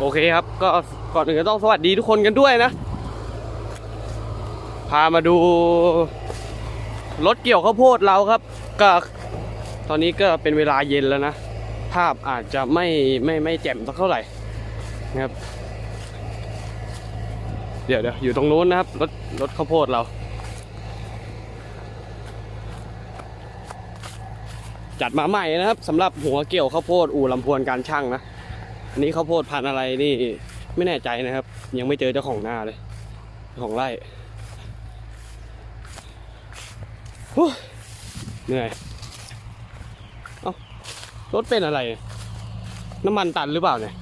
โอเคครับ ก็ก่อนอื่นก็ต้องสวัสดีทุกคนกันด้วยนะ พามาดูรถเกี่ยวข้าวโพดเราครับ ก็ตอนนี้ก็เป็นเวลาเย็นแล้วนะ ภาพอาจจะไม่ไม่ไม่แจ่มสักเท่าไหร่นะครับ เดี๋ยวเดี๋ยวอยู่ตรงนู้นนะครับรถรถข้าวโพดเรา จัดมาใหม่นะครับสำหรับหัวเกี่ยวข้าวโพดอู่ลำพวนการช่างนะ อันนี้ข้าวโพดพันธุ์อะไรนี่ไม่แน่ใจนะครับ ยังไม่เจอเจ้าของหน้าเลยของไรหูเหนื่อยเอารถเป็นอะไร น้ำมันตันหรือเปล่าเนี่ย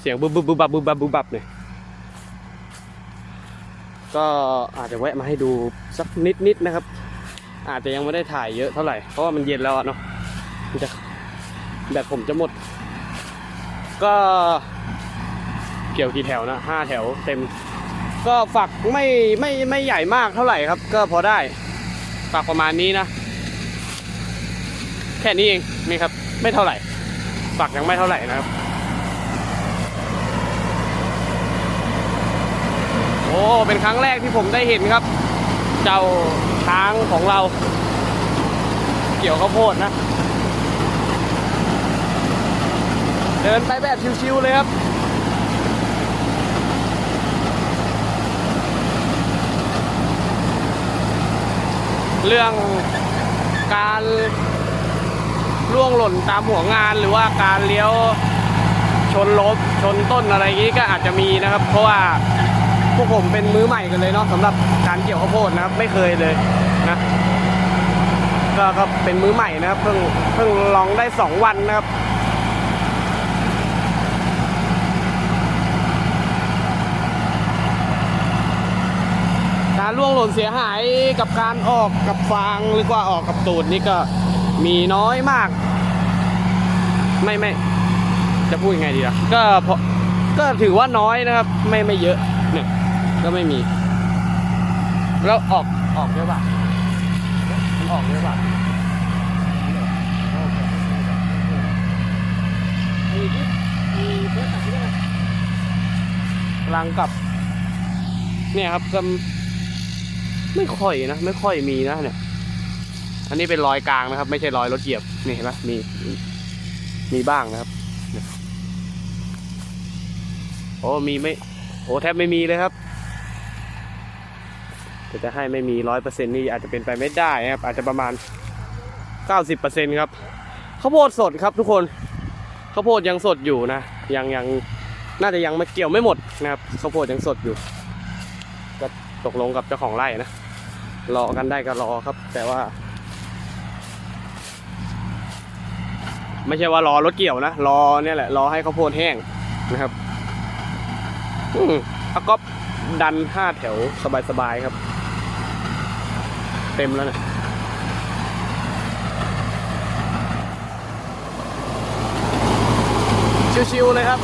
เสียงบึบบึบบึบบับบึบบับบึบบับเนี่ย ก็อาจจะแวะมาให้ดูสักนิดนิดนะครับ อาจจะยังไม่ได้ถ่ายเยอะเท่าไหร่ เพราะว่ามันเย็นแล้วเนาะ มันจะแบตผมจะหมด ก็เกี่ยวกี่แถวนะห้าแถวเต็ม ก็ฝักไม่ไม่ไม่ใหญ่มากเท่าไหร่ครับ ก็พอได้ฝักประมาณนี้นะ แค่นี้เองนี่ครับ ไม่เท่าไหร่ฝักยังไม่เท่าไหร่นะครับ โอ้เป็นครั้งแรกที่ผมได้เห็นครับ เจ้าช้างของเรา เกี่ยวข้าวโพดนะ เดินไปแบบชิวๆเลยครับเรื่องการล่วงหล่นตามหัวงานหรือว่าการเลี้ยวชนรถชนต้นอะไรอย่างนี้ก็อาจจะมีนะครับ เพราะว่าพวกผมเป็นมือใหม่กันเลยเนาะสำหรับการเกี่ยวข้าวโพดนะครับ ไม่เคยเลยนะก็ก็เป็นมือใหม่นะครับเพิ่งเพิ่งลองได้สองวันนะครับ การ ล่วงหล่นเสียหายกับการออกกับฟางหรือว่าออกกับตูดนี่ก็มีน้อยมาก ไม่ไม่จะพูดยังไงดีล่ะก็พอก็ถือว่าน้อยนะครับ ไม่ไม่เยอะเนี่ยก็ไม่มี แล้วออกออกเยอะป่ะมันออกเยอะป่ะมีที่มีเพื่อนตัดที่ได้กำลังกับ เนี่ยครับก็ ไม่ค่อยนะ ไม่ค่อยมีนะเนี่ย อันนี้เป็นรอยกลางนะครับ ไม่ใช่รอยรถเหยียบนี่เห็นไหมมี มีบ้างนะครับโอ้มีไม่โอ้แทบไม่มีเลยครับแต่จะให้ไม่มีร้อยเปอร์เซ็นต์นี่อาจจะเป็นไปไม่ได้นะครับ อาจจะประมาณเก้าสิบเปอร์เซ็นต์ครับข้าวโพดสดครับทุกคนข้าวโพดยังสดอยู่นะยังยังน่าจะยังไม่เกี่ยวไม่หมดนะครับข้าวโพดยังสดอยู่ ตกลงกับเจ้าของไร่นะ รอกันได้ก็รอครับ แต่ว่า ไม่ใช่ว่ารอรถเกี่ยวนะ รอเนี่ยแหละ รอให้ข้าวโพดแห้งนะครับอืมเอาก็ดันห้าแถวสบายๆครับ เต็มแล้วเนะชิวๆเลยครับ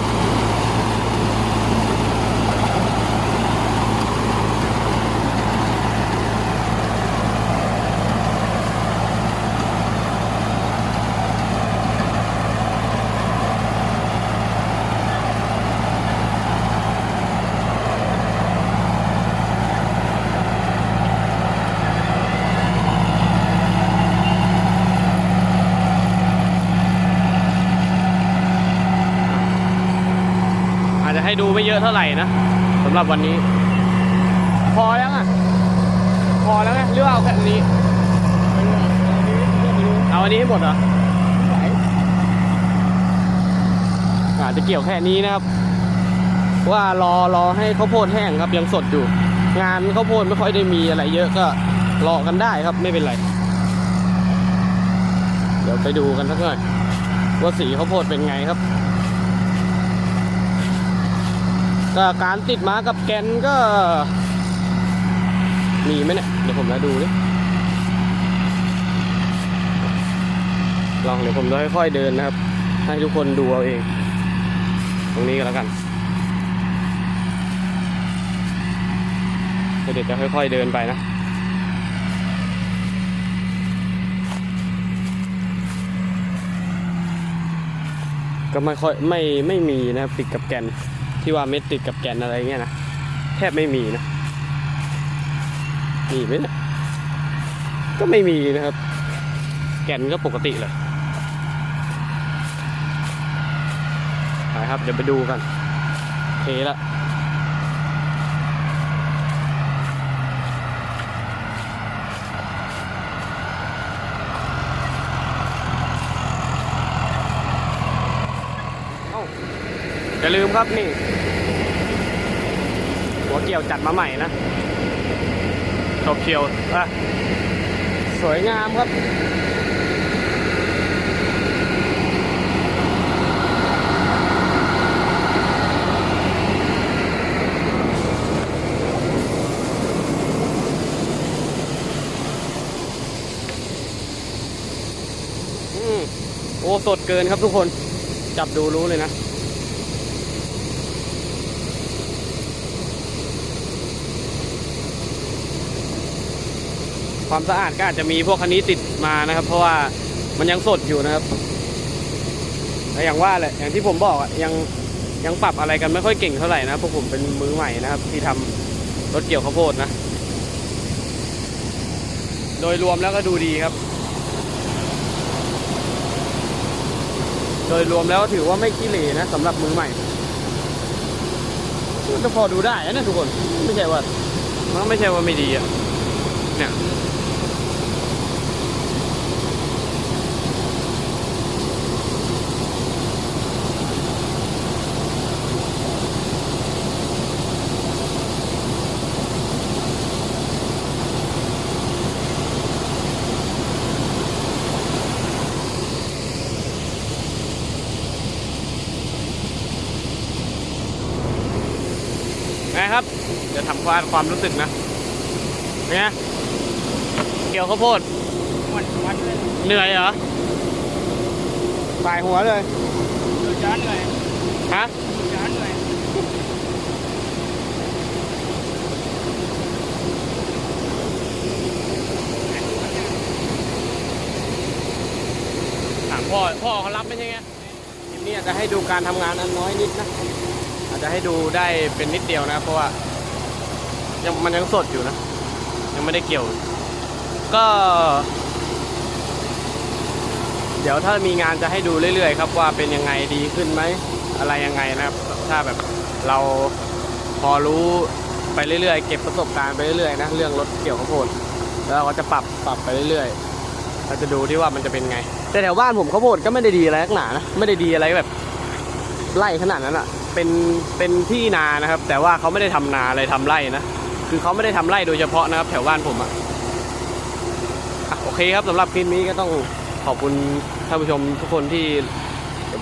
ดูไม่เยอะเท่าไหร่นะสำหรับวันนี้ พอแล้วอะ พอแล้วไงหรือว่าเอาแค่นี้ เอาอันนี้ให้หมดเหรออาจจะเกี่ยวแค่นี้นะครับ ว่ารอรอให้ข้าวโพดแห้งครับยังสดอยู่ งานข้าวโพดไม่ค่อยได้มีอะไรเยอะก็รอกันได้ครับไม่เป็นไร เดี๋ยวไปดูกันสักหน่อยว่าสีข้าวโพดเป็นไงครับ ก็การติดมากับแกนก็ มีไหมเนี่ย เดี๋ยวผมมาดูดิลองเดี๋ยวผมจะค่อยๆเดินนะครับ ให้ทุกคนดูเอาเอง ตรงนี้ก็แล้วกันเดี๋ยวจะค่อยๆเดินไปนะก็ไม่ค่อยไม่ไม่มีนะครับติดกับแกน ที่ว่าเม็ดติดกับแกนอะไรเงี้ยนะแทบไม่มีนะมีไหมนี่ยก็ไม่มีนะครับ แกนก็ปกติเลยไปครับเดี๋ยวไปดูกันโอเคละอย่าลืมครับนี่ หัวเกี่ยวจัดมาใหม่นะชอบเชียวอะสวยงามครับอืมโอ้ สดเกินครับทุกคน จับดูรู้เลยนะ ความสะอาดก็อาจจะมีพวกคันนี้ติดมานะครับ เพราะว่ามันยังสดอยู่นะครับแต่อย่างว่าแหละอย่างที่ผมบอกยังยังปรับอะไรกันไม่ค่อยเก่งเท่าไหร่นะพวกผมเป็นมือใหม่นะครับ ที่ทำรถเกี่ยวข้าวโพดนะ โดยรวมแล้วก็ดูดีครับ โดยรวมแล้วถือว่าไม่ขี้เหร่นะสำหรับมือใหม่ก็พอดูได้นะทุกคน ไม่ใช่ว่ามันไม่ใช่ว่าไม่ดีอะเนี่ย นะครับเดี๋ยวทำความความรู้สึกนะเป็นไงเกี่ยวข้าวโพดวันวันเลยเหนื่อยเหรอปลายหัวเลยดูจ้านเลยฮะดูจ้านเลยถามพ่อพ่อเขารับไม่ใช่ไงคลิปนี้อาจจะให้ดูการทำงานอันน้อยนิดนะอา จะให้ดูได้เป็นนิดเดียวนะเพราะว่ายังมันยังสดอยู่นะ ยังไม่ได้เกี่ยว ก็ เดี๋ยวถ้ามีงานจะให้ดูเรื่อยๆ ครับว่าเป็นยังไงดีขึ้นไหม อะไรยังไงนะครับ ถ้าแบบเราพอรู้ไปเรื่อยๆ เก็บประสบการณ์ไปเรื่อยๆนะเรื่องรถเกี่ยวข้าวโพดแล้วเราก็จะปรับปรับไปเรื่อยๆเราจะดูที่ว่ามันจะเป็นไง แต่แถวบ้านผมข้าวโพดก็ไม่ได้ดีอะไรนักหนานะไม่ได้ดีอะไรแบบไร่ขนาดนั้นอะ่ะ เป็นเป็นที่นานะครับ แต่ว่าเขาไม่ได้ทำนาอะไรทำไร่นะคือเขาไม่ได้ทำไร่โดยเฉพาะนะครับ แถวบ้านผมอะ่ะโอเคครับสำหรับคลิปนี้ก็ต้องขอบคุณท่านผู้ชมทุกคนที่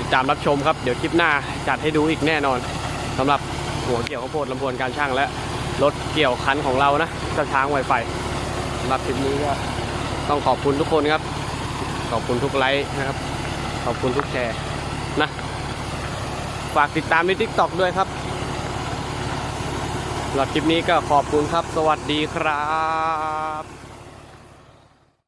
ติดตามรับชมครับ เดี๋ยวคลิปหน้าจัดให้ดูอีกแน่นอนสำหรับหัวเกี่ยวข้าวโพดลำพวนการช่างและรถเกี่ยวคันของเรานะเจ้าช้างไวไฟสำหรับคลิปนี้ก็ต้องขอบคุณทุกคนครับ ขอบคุณทุกไลค์นะครับ ขอบคุณทุกแชร์นะ ฝากติดตามในทิกตอกด้วยครับสำหรับคลิปนี้ก็ขอบคุณครับ สวัสดีครับ